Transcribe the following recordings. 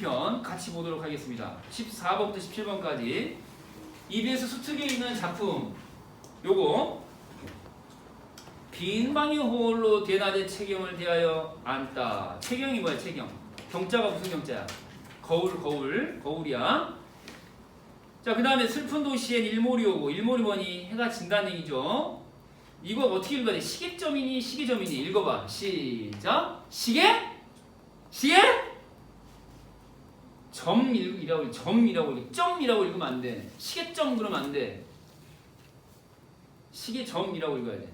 연습편 같이 보도록 하겠습니다. 14번부터 17번까지 EBS 수특에 있는 작품 요거 빈 방이 홀로 대낮에 체경을 대하여 앉다. 체경이 뭐야 체경? 경자가 무슨 경자야? 거울 거울 거울이야. 자 그 다음에 슬픈 도시엔 일몰이 오고 일몰이 뭐니? 해가 진다는 얘기죠. 이거 어떻게 읽어야 돼? 시계점이니 시계점이니 읽어봐. 시작. 시계? 시계? 점이라고 점이라고 읽 점이라고 읽으면 안 돼. 시계점 그러면 안 돼. 시계점이라고 읽어야 돼.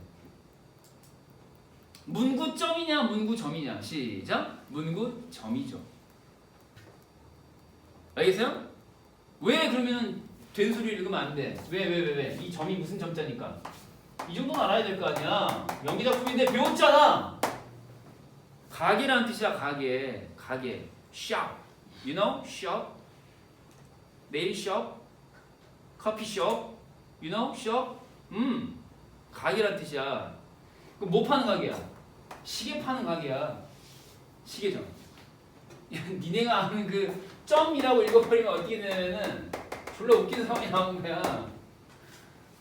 문구점이냐 문구점이냐 시작. 문구점이죠. 알겠어요? 왜 그러면 된 소리를 읽으면 안 돼? 왜왜 왜 왜? 이 점이 무슨 점자니까? 이 정도는 알아야 될 거 아니야. 연기 작품인데 배웠잖아. 가게라는 뜻이야 가게 가게 shop you know shop. 네일 shop. 커피 shop. You know shop. 음 가게라는 뜻이야. 그뭐 파는 가게야? 시계 파는 가게야. 시계점. 야, 니네가 아는 그 점이라고 읽어버리면 어떻게 되냐면은 졸라 웃기는 상황이 나오는 거야.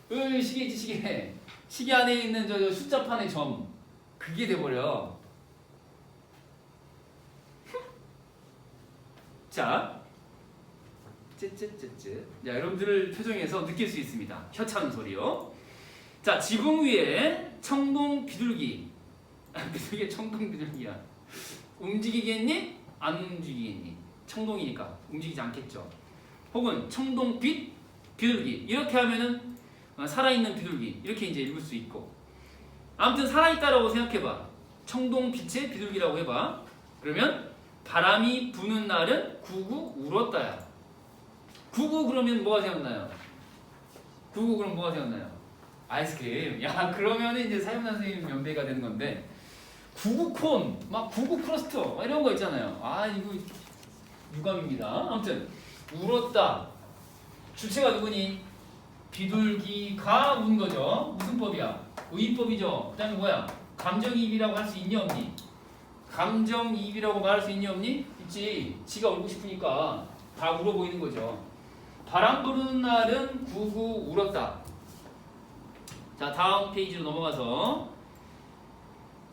그 시계지 시계. 시계 안에 있는 저, 저 숫자판의 점. 그게 돼버려 자, 쯔쯔쯔쯔. 자, 여러분들을 표정에서 느낄 수 있습니다. 혀차는 소리요. 자, 지붕 위에 청동 비둘기. 아, 비둘기 청동 비둘기야. 움직이겠니? 안 움직이겠니? 청동이니까 움직이지 않겠죠. 혹은 청동빛 비둘기. 이렇게 하면은 어, 살아있는 비둘기. 이렇게 이제 읽을 수 있고. 아무튼 살아있다라고 생각해봐. 청동빛의 비둘기라고 해봐. 그러면 바람이 부는 날은 구구 울었다야. 구구 그러면 뭐가 생각나요? 구구 그럼 뭐가 생각나요? 아이스크림. 야 그러면은 이제 사임나 선생님 연배가 되는 건데 구구콘, 막 구구 크러스트 막 이런 거 있잖아요. 아 이거 유감입니다. 아무튼 울었다. 주체가 누구니? 비둘기가 운 거죠. 무슨 법이야? 의법이죠. 그다음에 뭐야? 감정이입이라고 할 수 있니 없니? 감정이입이라고 말할 수 있니 없니? 있지. 지가 울고 싶으니까 다 울어 보이는 거죠. 바람 부는 날은 구구 울었다. 자 다음 페이지로 넘어가서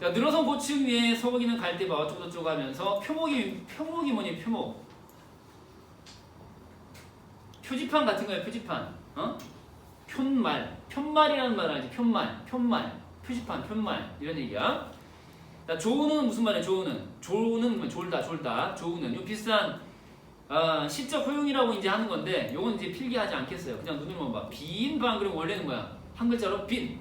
자 늘어선 고층 위에 서거기는 갈대바 어쩌고저쩌고 하면서 표목이 표목이 뭐니 표목 표지판 같은 거예요 표지판 어? 편말 편말이라는 말 알지 편말 편말 표지판 편말 이런 얘기야 자, 조우는 무슨 말이야? 조우는 조우는 뭐 졸다 졸다 조우는 요 비슷한 아, 시적 효용이라고 이제 하는 건데 요건 이제 필기하지 않겠어요. 그냥 눈으로만 봐. 빈방 그럼 원래는 뭐야? 한 글자로 빈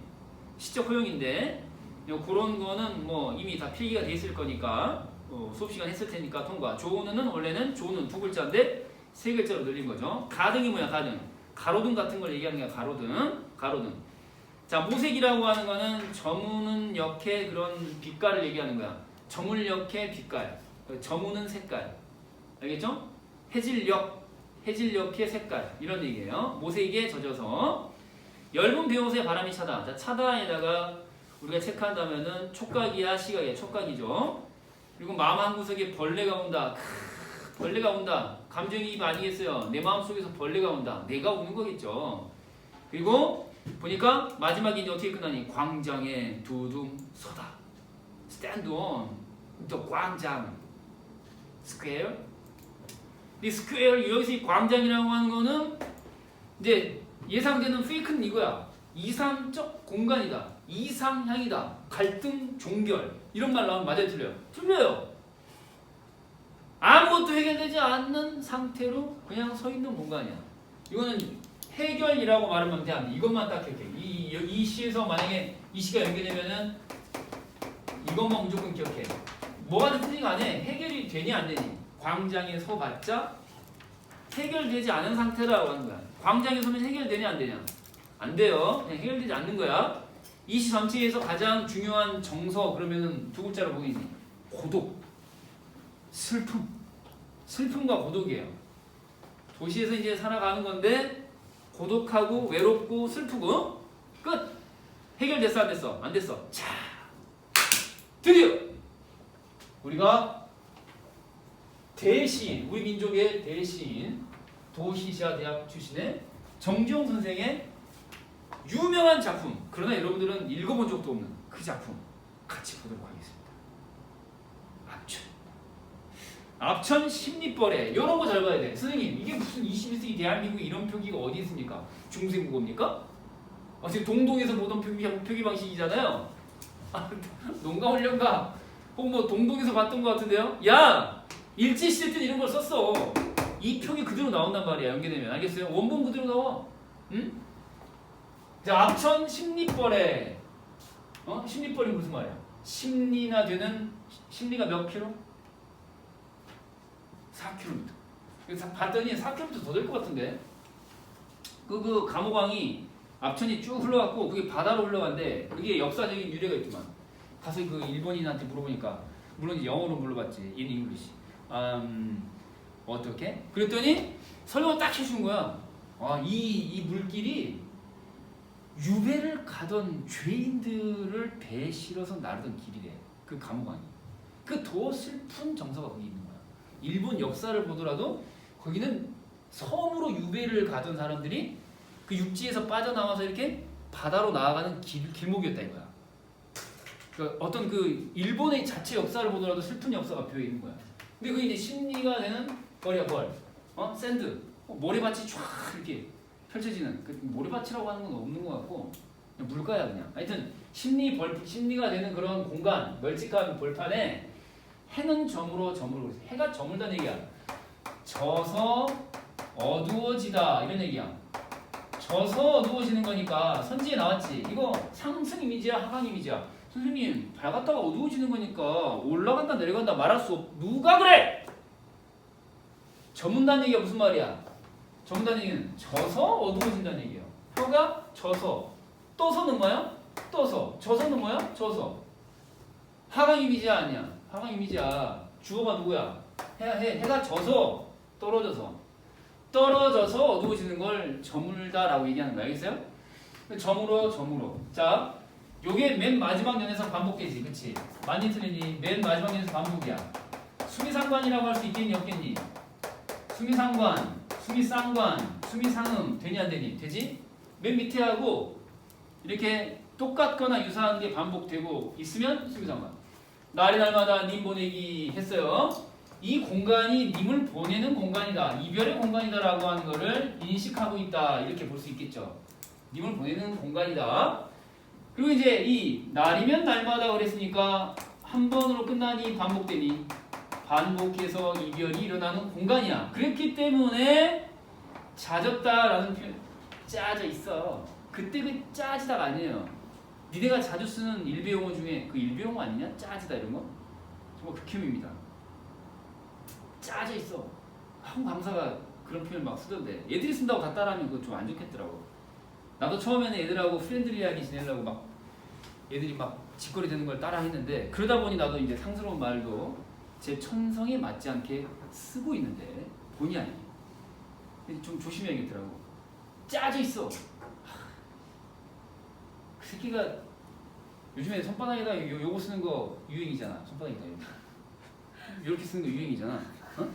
시적 효용인데 요 그런 거는 뭐 이미 다 필기가 돼 있을 거니까 어, 수업 시간 했을 테니까 통과. 조우는 원래는 조우는 두 글자인데 세 글자로 늘린 거죠. 가등이 뭐야? 가등 가로등 같은 걸 얘기하는 거야. 가로등 가로등. 자 모색이라고 하는 거는 저무는 역의 그런 빛깔을 얘기하는 거야. 저물 역의 빛깔, 저무는 색깔, 알겠죠? 해질역, 해질역의 색깔 이런 얘기예요. 모색에 젖어서 얇은 배옷에 바람이 차다. 자 차다에다가 우리가 체크한다면은 촉각이야 시각이야 촉각이죠. 그리고 마음 한 구석에 벌레가 온다. 크, 벌레가 온다. 감정이입 아니겠어요? 내 마음 속에서 벌레가 온다. 내가 오는 거겠죠. 그리고 보니까 마지막에 이제 어떻게 끝나니? 광장에 두둥 서다. Stand on the 광장. 스퀘어. 이 스퀘어 여기서 이 광장이라고 하는 거는 이제 예상되는 페이크는 이거야. 이상적 공간이다. 이상향이다. 갈등 종결. 이런 말 나오면 맞아요, 틀려요? 틀려요. 아무것도 해결되지 않는 상태로 그냥 서 있는 공간이야. 이거는 해결이라고 말하면 돼. 안 돼. 이것만 딱 기억해. 이, 이 시에서 만약에 이 시가 연결되면은 이것만 무조건 기억해. 뭐가 됐든지 간에 해결이 되니 안 되니. 광장에 서봤자 해결되지 않은 상태라고 하는 거야. 광장에 서면 해결되냐 안 되냐? 안 돼요. 그냥 해결되지 않는 거야. 이 시 전체에서 가장 중요한 정서 그러면은 두 글자로 보이니 고독, 슬픔, 슬픔과 고독이에요. 도시에서 이제 살아가는 건데 고독하고 외롭고 슬프고 끝. 해결됐어 안 됐어? 안 됐어. 자, 드디어 우리가 대시인 우리 민족의 대시인 도시시아 대학 출신의 정지용 선생의 유명한 작품 그러나 여러분들은 읽어본 적도 없는 그 작품 같이 보도록 하겠습니다. 압천 압천 심리벌에 이런 거 잘 봐야 돼. 선생님 이게 무슨 21세기 대한민국 이런 표기가 어디 있습니까? 중생국어입니까? 아, 지금 동동에서 보던 표기, 표기 방식이잖아요. 아, 농가 훈련가 혹은 뭐 동동에서 봤던 것 같은데요. 야 일제 시대 때 이런 걸 썼어. 이 표기 그대로 나온단 말이야. 연계되면 알겠어요? 원본 그대로 나와. 응? 자 압천 심리벌에 어 심리벌이 무슨 말이야? 심리나 되는 심리가 몇 킬로? 4km. 그래서 봤더니 4km 더 될 것 같은데. 그, 그 감호강이 앞천이 쭉 흘러갔고 그게 바다로 흘러간데 그게 역사적인 유래가 있더만. 가서 그 일본인한테 물어보니까 물론 영어로 물어봤지. in English. 음, 어떻게? 그랬더니 설명을 딱 해주는 거야. 아, 이, 이 물길이 유배를 가던 죄인들을 배에 실어서 나르던 길이래. 그 감옥 안이. 그 더 슬픈 정서가 거기 있는. 일본 역사를 보더라도 거기는 섬으로 유배를 가던 사람들이 그 육지에서 빠져나와서 이렇게 바다로 나아가는 길, 길목이었다 이거야. 그 어떤 그 일본의 자체 역사를 보더라도 슬픈 역사가 비어 있는 거야. 근데 그게 이제 심리가 되는 벌이야 벌. 어 샌드. 어, 모래밭이 쫙 이렇게 펼쳐지는 그 모래밭이라고 하는 건 없는 것 같고 그냥 물가야 그냥. 하여튼 심리 벌 심리가 되는 그런 공간 멀찍한 벌판에 해는 저물어 저물어 해가 저물다는 얘기야. 져서 어두워지다 이런 얘기야. 져서 어두워지는 거니까 선지에 나왔지. 이거 상승 이미지야 하강 이미지야. 선생님 밝았다가 어두워지는 거니까 올라간다 내려간다 말할 수 없. 누가 그래? 저문다는 얘기가 무슨 말이야? 저문다는 얘기는 져서 어두워진다는 얘기예요. 표가 져서 떠서는 뭐야? 떠서 져서는 뭐야? 져서 하강 이미지야 아니야? 하강 이미지야. 주어가 누구야? 해, 해, 해가 져서 떨어져서 떨어져서 어두워지는 걸 저물다라고 얘기하는 거야. 알겠어요? 저물어 저물어. 자, 요게 맨 마지막 연에서 반복되지, 그렇지? 많이 틀리니 맨 마지막 연에서 반복이야. 수미상관이라고 할 수 있겠니 없겠니? 수미상관, 수미쌍관, 수미상음 되니 안 되니? 되지? 맨 밑에 하고 이렇게 똑같거나 유사한 게 반복되고 있으면 수미상관. 날이 날마다 님 보내기 했어요. 이 공간이 님을 보내는 공간이다. 이별의 공간이다라고 하는 거를 인식하고 있다. 이렇게 볼 수 있겠죠. 님을 보내는 공간이다. 그리고 이제 이 날이면 날마다 그랬으니까 한 번으로 끝나니 반복되니 반복해서 이별이 일어나는 공간이야. 그랬기 때문에 잦았다라는 표현 짜져 있어. 그때 그 짜지다가 아니에요. 니네가 자주 쓰는 일베 용어 중에 그 일베 용어 아니냐? 짜지다 이런 거? 정말 극혐입니다. 짜져 있어. 한 강사가 그런 표현 막 쓰던데 애들이 쓴다고 다 따라하면 그거 좀 안 좋겠더라고. 나도 처음에는 애들하고 프렌들리하게 지내려고 막 애들이 막 짓거리 되는 걸 따라 했는데 그러다 보니 나도 이제 상스러운 말도 제 천성에 맞지 않게 쓰고 있는데 본의 아니게 좀 조심해야겠더라고. 짜져 있어. 그 새끼가 요즘에 손바닥에다 요, 요거 쓰는 거 유행이잖아. 손바닥에다 이렇게. 이렇게 쓰는 거 유행이잖아. 어?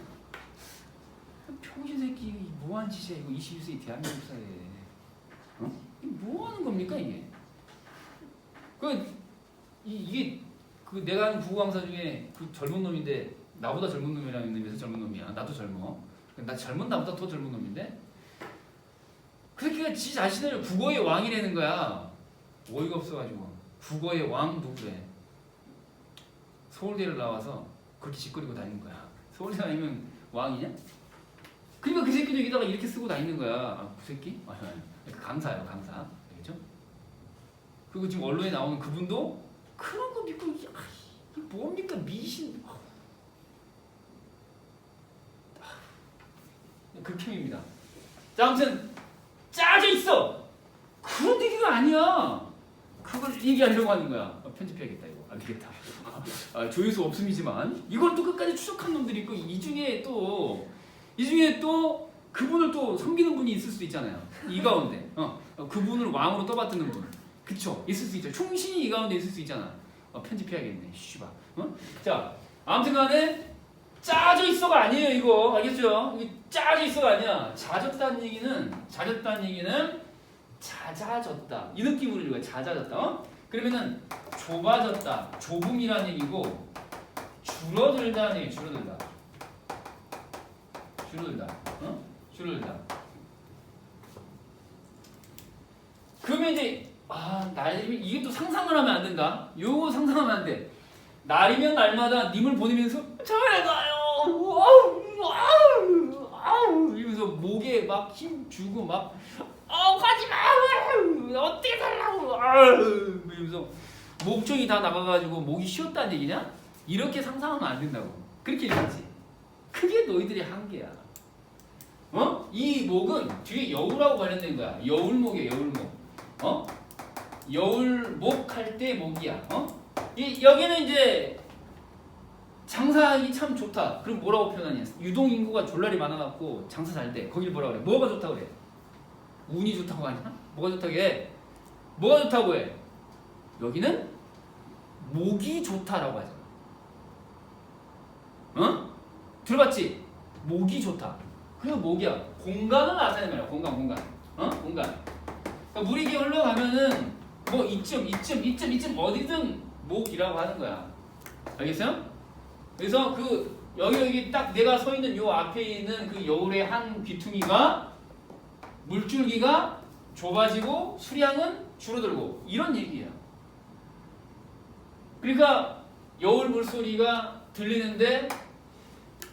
평신 새끼 뭐한 짓이야 이거 21세기 대한민국 사회에. 어? 뭐 하는 겁니까 이게? 그 이, 이게 그 내가 아는 부고 강사 중에 그 젊은 놈인데 나보다 젊은 놈이라는 의미에서 젊은 놈이야. 나도 젊어. 나 젊은 나보다 더 젊은 놈인데 그 새끼가 지 자신을 국어의 왕이라는 거야. 어이가 없어가지고 국어의 왕 누구래? 서울대를 나와서 그렇게 짓거리고 다니는 거야. 서울대 다니면 왕이냐? 그러니까 그 새끼도 여기다가 이렇게 쓰고 다니는 거야. 아, 그 새끼? 아, 그 강사예요, 강사. 알겠죠? 그리고 지금 언론에 나오는 그분도 그런 거 믿고 아, 이게 뭡니까 미신? 아, 극혐입니다. 자, 아무튼 짜져 있어. 그런 얘기가 아니야. 그걸 얘기하려고 하는 거야. 아, 편집해야겠다 이거. 안 되겠다. 아, 조회수 없음이지만 이걸 또 끝까지 추적한 놈들이 있고 이 중에 또 이 중에 또 그분을 또 섬기는 분이 있을 수도 있잖아요. 이 가운데 어, 어, 그분을 왕으로 떠받드는 분, 그쵸? 있을 수 있죠. 충신이 이 가운데 있을 수 있잖아. 어, 편집해야겠네. 씨발. 어? 자, 아무튼간에 짜져 있어가 아니에요 이거 알겠죠? 이게 짜져 있어가 아니야. 잦았다는 얘기는 잦았다는 얘기는 잦아졌다 이 느낌으로 읽어요. 잦아졌다. 어? 그러면은 좁아졌다 좁음이라는 얘기고 줄어들다는 얘기 줄어들다 줄어들다 어? 줄어들다. 그러면 이제 아 날이면 이게 또 상상을 하면 안 된다. 요거 상상하면 안 돼. 날이면 날마다 님을 보내면서 잘 가요. 와우, 와우, 와우 이러면서 목에 막 힘 주고 막 어, 가지 마. 어떻게 살라고. 아우, 이러면서 목청이 다 나가가지고 목이 쉬었다는 얘기냐? 이렇게 상상하면 안 된다고. 그렇게 얘기하지. 그게 너희들의 한계야. 어? 이 목은 뒤에 여울하고 관련된 거야. 여울목이야, 여울목. 어? 여울목 할 때 목이야. 어? 이 여기는 이제 장사하기 참 좋다. 그럼 뭐라고 표현하냐? 유동 인구가 졸라리 많아갖고 장사 잘 돼. 거길 뭐라 그래? 뭐가 좋다 그래? 운이 좋다고 하냐? 뭐가 좋다고 해? 뭐가 좋다고 해? 여기는 목이 좋다라고 하잖아. 어? 들어봤지? 목이 좋다. 그 목이야. 공간을 나타내는 거야. 공간, 공간. 어? 공간. 그러니까 물이 이렇게 흘러가면은 뭐 이쯤, 이쯤, 이쯤, 이쯤 어디든 목이라고 하는 거야. 알겠어요? 그래서 그 여기 여기 딱 내가 서 있는 요 앞에 있는 그 여울의 한 귀퉁이가 물줄기가 좁아지고 수량은 줄어들고 이런 얘기야. 그러니까 여울 물소리가 들리는데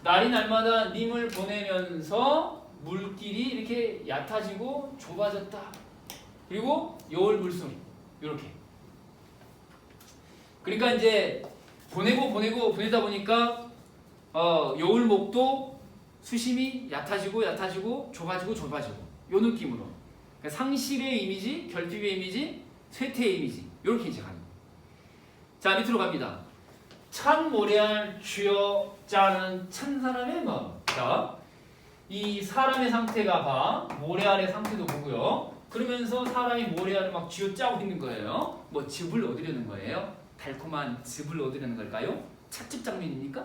날이 날마다 님을 보내면서 물길이 이렇게 얕아지고 좁아졌다. 그리고 여울 물소리 이렇게. 그러니까 이제 보내고 보내고 보내다 보니까 어, 여울목도 수심이 얕아지고 얕아지고 좁아지고 좁아지고 요 느낌으로 그러니까 상실의 이미지, 결핍의 이미지, 쇠퇴의 이미지 이렇게 이제 가는 거예요. 자 밑으로 갑니다. 참 모래알 쥐어 짜는 찬 사람의 마음. 자, 이 사람의 상태가 봐 모래알의 상태도 보고요. 그러면서 사람이 모래알을 막 쥐어 짜고 있는 거예요. 뭐 즙을 얻으려는 거예요. 달콤한 즙을 얻으려는 걸까요? 찻집 장면입니까?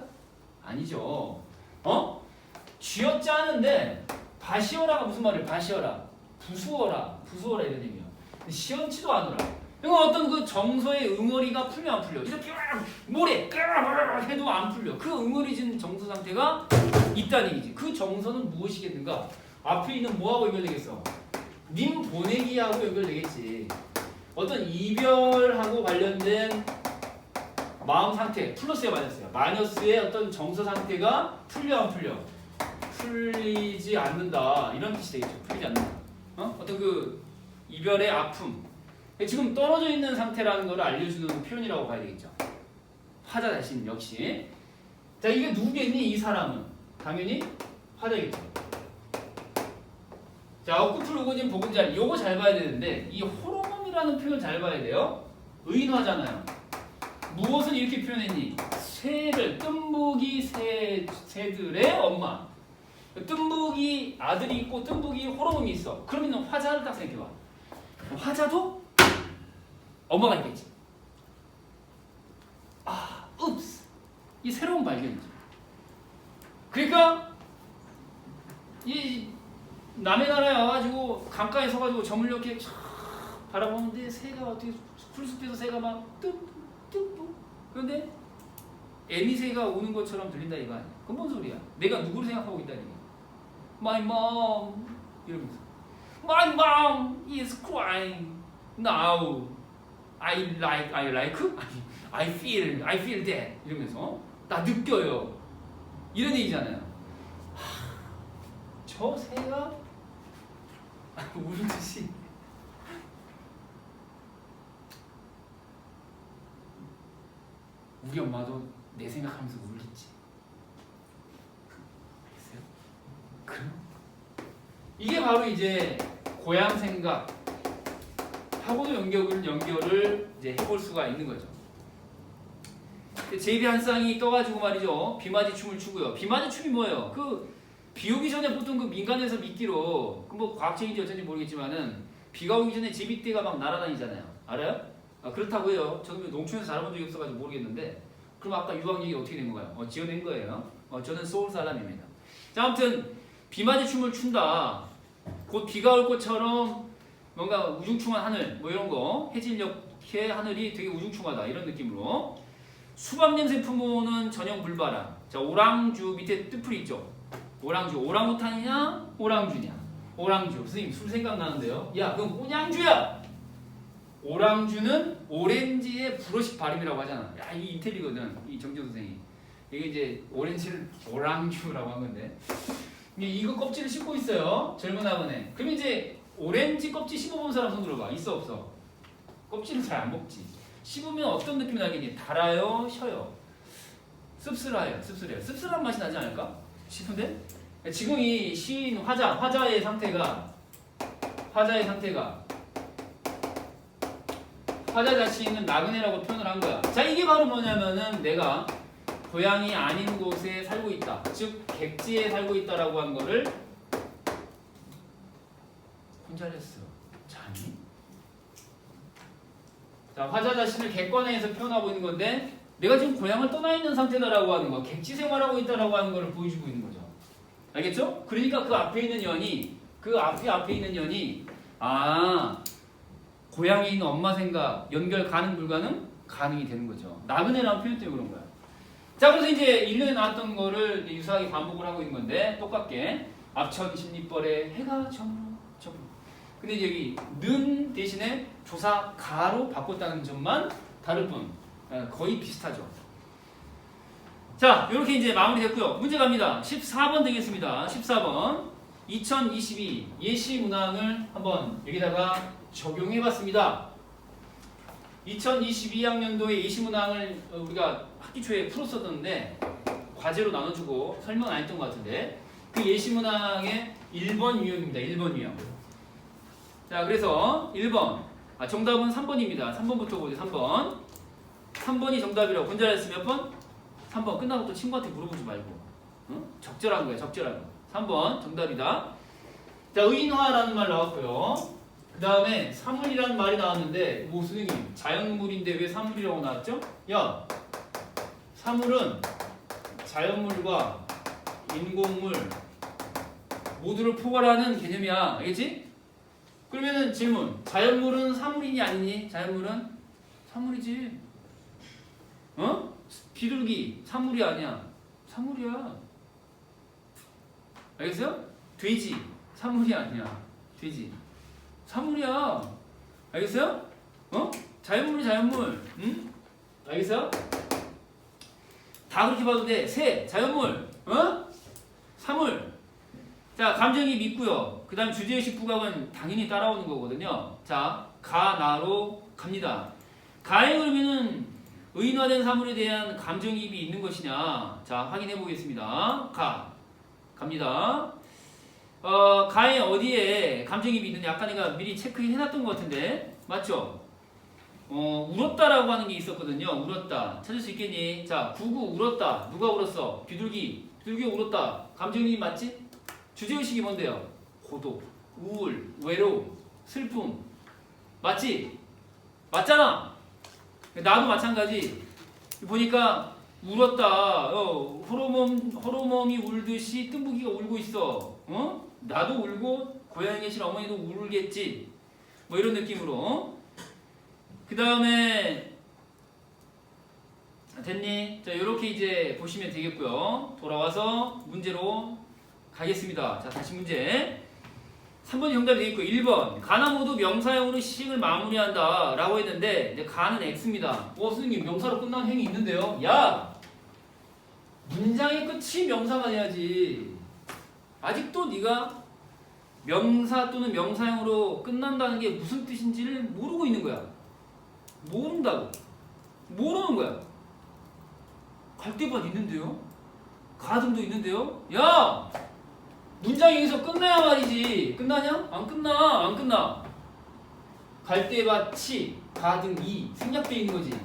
아니죠. 어? 쥐어 짜는데 바시어라가 무슨 말이에요? 바시어라. 부수어라. 부수어라 이런 의미야. 시원치도 않으라. 이거 어떤 그 정서의 응어리가 풀려 안 풀려? 이렇게 막 모래 해도 안 풀려. 그 응어리진 정서 상태가 있다는 얘기지. 그 정서는 무엇이겠는가? 앞에 있는 뭐하고 연결되겠어? 님 보내기하고 연결되겠지. 어떤 이별하고 관련된 마음 상태 플러스에 마이너스야. 마이너스의 어떤 정서 상태가 풀려 안 풀려? 풀리지 않는다. 이런 뜻이 되겠죠. 풀리지 않는다. 어? 어떤 그 이별의 아픔. 지금 떨어져 있는 상태라는 걸 알려주는 표현이라고 봐야 되겠죠. 화자 자신 역시. 자 이게 누구겠니 이 사람은? 당연히 화자겠죠. 자 어쿠풀 우고진 보금자리 요거 잘 봐야 되는데 이 호르몬이라는 표현 잘 봐야 돼요. 의인화잖아요. 무엇을 이렇게 표현했니? 새를 뜸부기 새 새들의 엄마. 뜸부기 아들이 있고 뜸부기 호르몬이 있어. 그러면 화자를 딱 생각해봐. 화자도 엄마가 있겠지. 아, 읍스. 이 새로운 발견이죠. 그러니까 이 남의 나라에 와가지고 강가에 서가지고 점을 이렇게 촥 바라보는데 새가 어떻게 풀숲에서 새가 막 뜸뜸 그런데 애미새가 우는 것처럼 들린다 이거 아니야? 그건 뭔 소리야? 내가 누구를 생각하고 얘기야? My mom 이러면서 My mom is crying now. I like, I like, I feel, I feel that 이러면서 나 느껴요. 이런 얘기잖아요. 하, 저 새가 우는 듯이 우리 엄마도 내 생각하면서 울겠지. 알겠어요? 그럼 이게 바로 이제 고향 생각 하고도 연결을 연결을 이제 해볼 수가 있는 거죠. 제비 한 쌍이 떠가지고 말이죠. 비맞이 춤을 추고요. 비맞이 춤이 뭐예요? 그 비 오기 전에 보통 그 민간에서 미끼로 그 뭐 과학적인지 어쩐지 모르겠지만은 비가 오기 전에 제비떼가 막 날아다니잖아요. 알아요? 아, 그렇다고 해요. 저도 농촌에서 자라본 적이 없어가지고 모르겠는데 그럼 아까 유학 얘기 어떻게 된 거예요? 어, 지어낸 거예요. 어, 저는 서울 사람입니다. 자, 아무튼 비 맞이 춤을 춘다. 곧 비가 올 것처럼 뭔가 우중충한 하늘 뭐 이런 거 해질녘의 하늘이 되게 우중충하다 이런 느낌으로 수박 냄새 품어오는 저녁 불바람. 자, 오랑주 밑에 뜻풀이 있죠. 오랑주 오랑우탄이냐 오랑주냐 오랑주 선생님 술 생각나는데요. 야, 그건 꼬냥주야. 오랑주는 오렌지의 불어식 발음이라고 하잖아. 야, 이 인텔리거든. 이 정지호 선생이. 이게 이제 오렌지를 오랑주라고 한 건데. 이거 껍질을 씹고 있어요. 젊은 학원에. 그럼 이제 오렌지 껍질 씹어본 사람 손 들어봐. 있어 없어? 껍질은 잘 안 먹지. 씹으면 어떤 느낌이 나겠니? 달아요, 셔요. 씁쓸해요, 씁쓸해요. 씁쓸한 맛이 나지 않을까? 싶은데? 지금 이 시인 화자, 화자의 상태가 화자의 상태가 화자 자신은 나그네라고 표현을 한 거야. 자, 이게 바로 뭐냐면은 내가 고향이 아닌 곳에 살고 있다. 즉 객지에 살고 있다라고 한 거를 혼자랬어. 자니? 자, 화자 자신을 객관에서 표현하고 있는 건데 내가 지금 고향을 떠나 있는 상태다라고 하는 거, 객지 생활하고 있다라고 하는 거를 보여주고 있는 거죠. 알겠죠? 그러니까 그 앞에 있는 연이 그 앞에 앞에 있는 연이 아 고향에 있는 엄마 생각 연결 가능 불가능 가능이 되는 거죠. 나그네라는 표현 때문에 그런 거야. 자 그래서 이제 1년에 나왔던 거를 유사하게 반복을 하고 있는 건데 똑같게 앞천 십리벌에 해가 저물어 저물어. 근데 이제 여기 는 대신에 조사 가로 바꿨다는 점만 다를 뿐 어, 거의 비슷하죠. 자 이렇게 이제 마무리 됐고요. 문제 갑니다. 14번 되겠습니다. 14번 2022 예시 문항을 한번 여기다가 적용해 봤습니다. 2022학년도에 예시 문항을 어, 우리가 학기 초에 풀었었는데 과제로 나눠주고 설명 안 했던 것 같은데 그 예시문항의 1번 유형입니다. 1번 유형. 자 그래서 1번 아 정답은 3번입니다. 3번부터 보죠. 3번 3번이 정답이라고 혼자했으몇 번? 3번 끝나고 또 친구한테 물어보지 말고 응? 적절한 거야 적절한 거 3번 정답이다. 자 의인화라는 말 나왔고요. 그 다음에 사물이라는 말이 나왔는데 뭐 선생님 자연물인데 왜 사물이라고 나왔죠? 야 사물은 자연물과 인공물 모두를 포괄하는 개념이야 알겠지? 그러면은 질문 자연물은 사물이니 아니니? 자연물은 사물이지 어? 비둘기 사물이 아니야 사물이야 알겠어요? 돼지 사물이 아니야 돼지 사물이야. 알겠어요? 어? 자연물이 자연물. 응? 알겠어요? 다 그렇게 봐도 돼. 새, 자연물. 어? 사물. 자, 감정이 믿고요. 그 다음 주제의식 부각은 당연히 따라오는 거거든요. 자, 가, 나로 갑니다. 가의 그러면은 의인화된 사물에 대한 감정이입이 있는 것이냐. 자, 확인해 보겠습니다. 가. 갑니다. 어, 가에 어디에 감정이입이 있는지 아까 내가 미리 체크해 놨던 것 같은데 맞죠? 어, 울었다라고 하는 게 있었거든요. 울었다. 찾을 수 있겠니? 자, 구구 울었다. 누가 울었어? 비둘기. 비둘기 울었다. 감정이입 맞지? 주제의식이 뭔데요? 고독, 우울, 외로움, 슬픔. 맞지? 맞잖아. 나도 마찬가지. 보니까 울었다. 어, 호르몬 호르몬이 울듯이 뜸부기가 울고 있어. 어? 나도 울고 고향에 계신 어머니도 울겠지. 뭐 이런 느낌으로. 그 다음에 됐니? 자 이렇게 이제 보시면 되겠고요. 돌아와서 문제로 가겠습니다. 자 다시 문제. 3번이 정답이 되겠고 1번 가나 모두 명사형으로 시식을 마무리한다 라고 했는데 이제 가는 X입니다. 어 선생님 명사로 끝난 행이 있는데요. 야! 문장의 끝이 명사가 돼야지. 아직도 네가 명사 또는 명사형으로 끝난다는 게 무슨 뜻인지를 모르고 있는 거야. 모른다고. 모르는 거야. 갈대밭 있는데요? 가등도 있는데요? 야! 문장이 여기서 끝나야 말이지. 끝나냐? 안 끝나. 안 끝나. 갈대밭이 가등이 생략돼 있는 거지.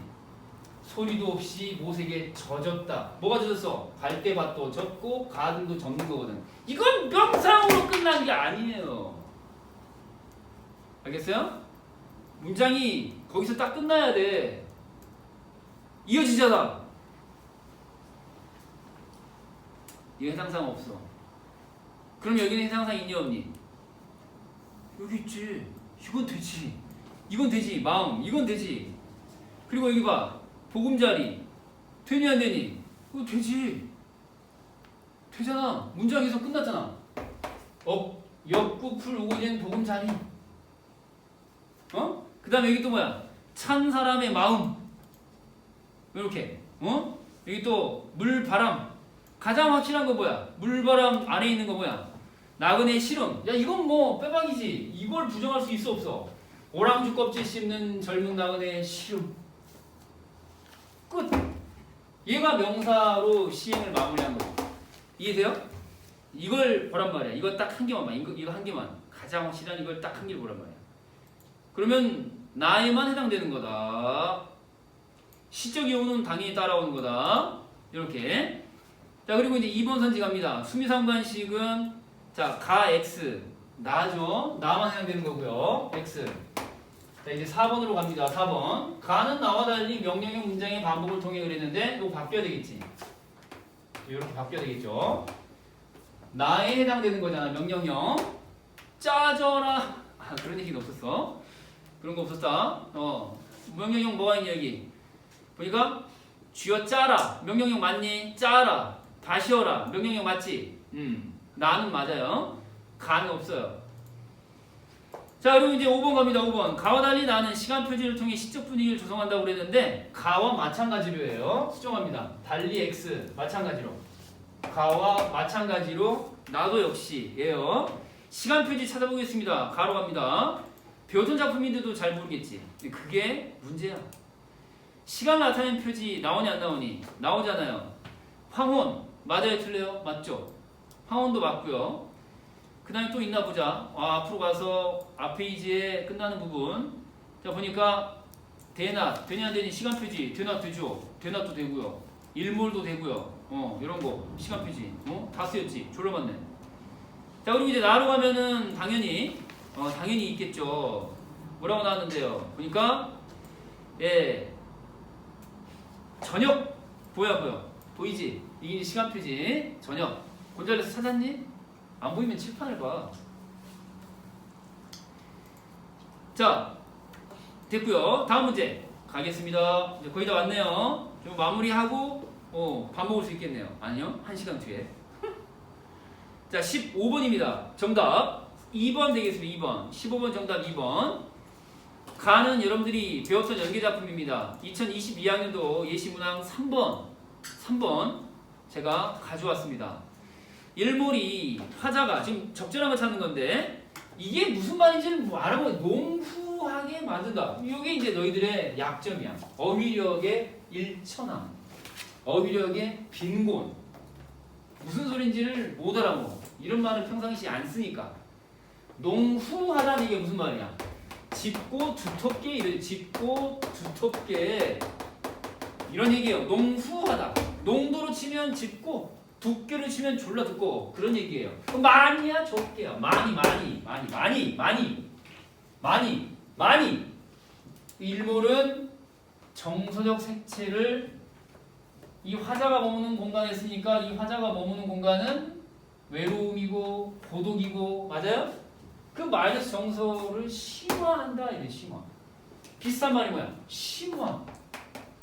소리도 없이 모색에 젖었다. 뭐가 젖었어? 갈대밭도 젖고 가등도 젖는 거거든. 이건 명상으로 끝난 게 아니에요. 알겠어요? 문장이 거기서 딱 끝나야 돼. 이어지잖아. 이 해당사항 없어. 그럼 여기는 해당사항 있니 없니? 여기 있지. 이건 되지. 이건 되지. 마음. 이건 되지. 그리고 여기 봐. 보금자리. 되니 안 되니? 이거 되지. 되잖아. 문장에서 끝났잖아. 업, 역구, 풀, 오고된 보금자리. 어? 그 다음에 여기 또 뭐야? 찬 사람의 마음. 이렇게. 어? 여기 또 물, 바람. 가장 확실한 거 뭐야? 물, 바람 안에 있는 거 뭐야? 나그네 실험. 야 이건 뭐 빼박이지. 이걸 부정할 수 있어 없어? 오랑주 껍질 씹는 젊은 나그네 실험. 끝. 얘가 명사로 시행을 마무리한 거. 이해돼요? 이걸 보란 말이야. 이거 딱 한 개만 봐. 이거, 이거 한 개만. 가장 확실한 이걸 딱 한개 보란 말이야. 그러면 나에만 해당되는 거다. 시적 이유는 당연히 따라오는 거다. 이렇게. 자 그리고 이제 2번 선지 갑니다. 수미상관식은 자 가 x 나죠. 나만 해당되는 거고요. x. 자 이제 4번으로 갑니다. 4번. 가는 나와 달리 명령형 문장의 반복을 통해 그랬는데 이거 바뀌어야 되겠지. 이렇게 바뀌어야 되겠죠. 나에 해당되는 거잖아. 명령형. 짜져라. 아 그런 얘기는 없었어. 그런 거 없었다. 어. 명령형 뭐가 있냐 여기. 보니까 쥐어 짜라. 명령형 맞니? 짜라. 다시어라. 명령형 맞지? 음. 나는 맞아요. 가는 없어요. 자, 그리고 이제 5번 갑니다. 5번. 가와 달리 나는 시간 표지를 통해 시적 분위기를 조성한다고 그랬는데 가와 마찬가지로 해요. 수정합니다. 달리 x 마찬가지로. 가와 마찬가지로 나도 역시 예요. 시간 표지 찾아보겠습니다. 가로 갑니다. 배웠던 작품인데도 잘 모르겠지. 그게 문제야. 시간 나타낸 표지 나오니 안 나오니? 나오잖아요. 황혼 맞아요 틀려요? 맞죠? 황혼도 맞고요. 그 다음에 또 있나 보자. 아, 앞으로 가서 앞페이지에 끝나는 부분. 자 보니까 대낮 되냐 안 되니 시간 표지 대낮 되죠? 대낮도 되고요. 일몰도 되고요. 어 이런 거 시간 표지. 어다 쓰였지. 졸라 맞네. 자 그리고 이제 나로 가면은 당연히 어 당연히 있겠죠. 뭐라고 나왔는데요? 보니까 예 저녁 보여 보여 보이지? 이게 시간 표지 저녁 곤잘레스 찾았니? 안 보이면 칠판을 봐. 자 됐고요. 다음 문제 가겠습니다. 이제 거의 다 왔네요. 좀 마무리하고 어, 밥 먹을 수 있겠네요. 아니요, 한 시간 뒤에. 자 15번입니다. 정답 2번 되겠습니다. 2번 15번 정답 2번. 가는 여러분들이 배웠던 연계 작품입니다. 2022학년도 예시문항 3번 3번 제가 가져왔습니다. 일몰이 화자가 지금 적절한 거 찾는 건데 이게 무슨 말인지는 뭐 알아보고 농후하게 만든다. 이게 이제 너희들의 약점이야. 어휘력의 일천함, 어휘력의 빈곤. 무슨 소린지를 못 알아먹어. 이런 말을 평상시에 안 쓰니까. 농후하다는 이게 무슨 말이야? 짙고 두텁게 이래 짙고 두텁게 이런 얘기예요. 농후하다. 농도로 치면 짙고 두께로 치면 졸라 두꺼워. 그런 얘기예요. 그럼 많이야 적게야. 많이 많이 많이 많이 많이 많이 많이 일몰은 정서적 색채를 이 화자가 머무는 공간에 쓰니까 이 화자가 머무는 공간은 외로움이고 고독이고 맞아요? 그 마이너스 정서를 심화한다 이래 심화. 비슷한 말이 뭐야? 심화.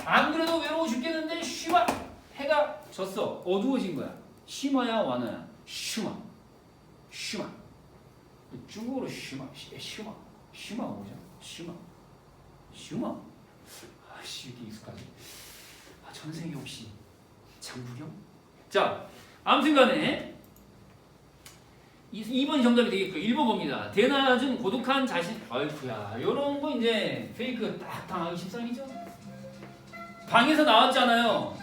안 그래도 외로워 죽겠는데 심화. 해가 졌어. 어두워진 거야. 심화야 완화야. 심화. 심화. 중국어로 심화. 시- 심화. 심화 뭐죠? 심화. 심화. 아씨 이게 익숙하지. 아 전생에 혹시 장부경? 자 아무튼간에 2번이 정답이 되겠고 1번 봅니다. 대낮은 고독한 자신 아이쿠야 요런 거 이제 페이크 딱 당하기 십상이죠. 방에서 나왔잖아요.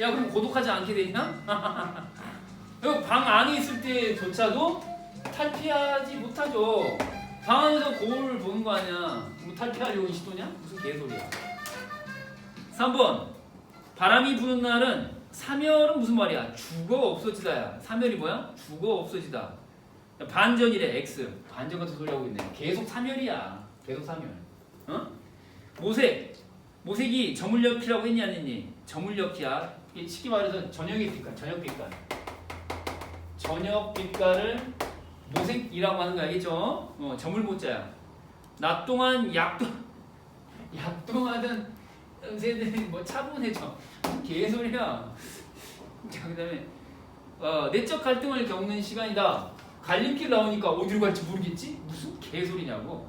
야 그럼 고독하지 않게 되나? 방 안에 있을 때조차도 탈피하지 못하죠. 방 안에서 거울을 보는 거 아니야. 뭐 탈피하려고 시도냐? 무슨 개소리야. 3번 바람이 부는 날은 사멸은 무슨 말이야? 죽어 없어지다야. 사멸이 뭐야? 죽어 없어지다. 반전이래 X. 반전 같은 소리 하고 있네. 계속 사멸이야. 계속 사멸. 어? 모색. 모색이 저물녘이라고 했니 안 했니? 이게 쉽게 말해서 저녁의 빛깔, 저녁 빛깔. 저녁 빛깔을 모색이라고 하는 거 알겠죠? 어, 못자야. 낮 동안 약도 약동하던 새들이 뭐 차분해져. 개소리야. 자 그다음에 어, 내적 갈등을 겪는 시간이다. 갈림길 나오니까 어디로 갈지 모르겠지? 무슨 개소리냐고.